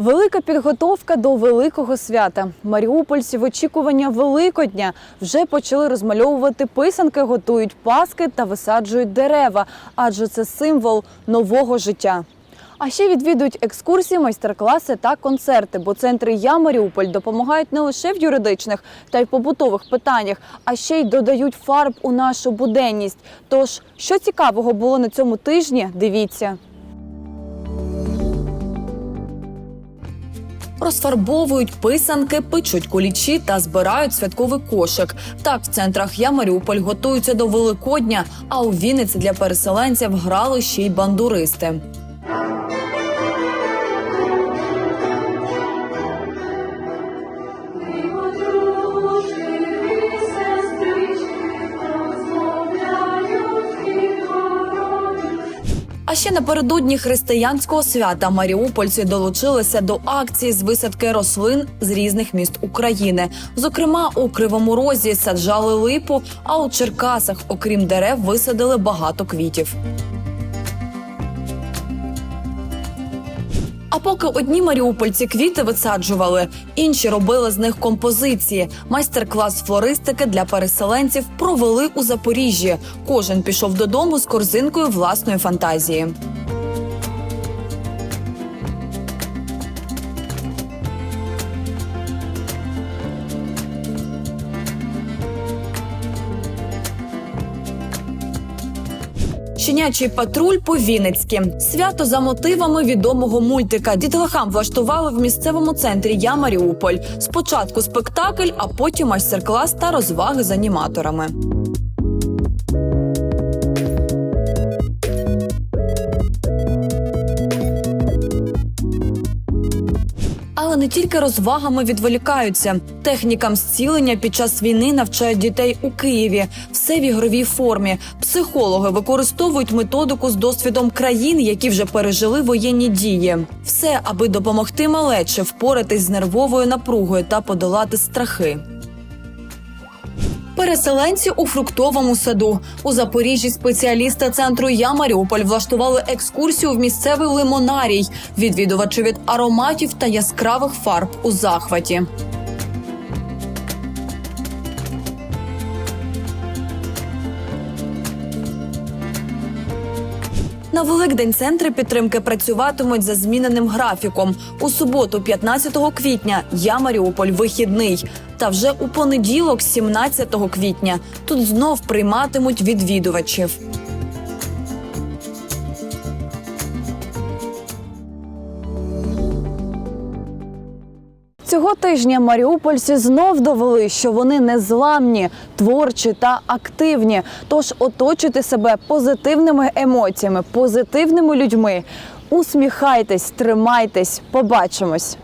Велика підготовка до великого свята. Маріупольці в очікування Великодня вже почали розмальовувати писанки, готують паски та висаджують дерева, адже це символ нового життя. А ще відвідують екскурсії, майстер-класи та концерти, бо центри Я Маріуполь допомагають не лише в юридичних та й побутових питаннях, а ще й додають фарб у нашу буденність. Тож, що цікавого було на цьому тижні, дивіться. Розфарбовують писанки, печуть кулічі та збирають святковий кошик. Так, в центрах Я Маріуполь готуються до Великодня, а у Вінниці для переселенців грали ще й бандуристи. А ще напередодні християнського свята маріупольці долучилися до акції з висадки рослин з різних міст України. Зокрема, у Кривому Розі саджали липу, а у Черкасах, окрім дерев, висадили багато квітів. А поки одні маріупольці квіти висаджували, інші робили з них композиції. Майстер-клас флористики для переселенців провели у Запоріжжі. Кожен пішов додому з корзинкою власної фантазії. Щенячий патруль по Вінницьки. Свято за мотивами відомого мультика. Дітлахам влаштували в місцевому центрі Я Маріуполь. Спочатку спектакль, а потім майстер-клас та розваги з аніматорами. Але не тільки розвагами відволікаються. Технікам зцілення під час війни навчають дітей у Києві. Все в ігровій формі. Психологи використовують методику з досвідом країн, які вже пережили воєнні дії. Все, аби допомогти малече впоратись з нервовою напругою та подолати страхи. Переселенці у фруктовому саду у Запоріжжі спеціалісти центру Я Маріуполь влаштували екскурсію в місцевий лимонарій. Відвідувачі від ароматів та яскравих фарб у захваті. На Великдень центри підтримки працюватимуть за зміненим графіком. У суботу, 15 квітня, я Маріуполь вихідний. Та вже у понеділок, 17 квітня, тут знов прийматимуть відвідувачів. Цього тижня маріупольці знов довели, що вони незламні, творчі та активні. Тож оточуйте себе позитивними емоціями, позитивними людьми. Усміхайтесь, тримайтесь, побачимось.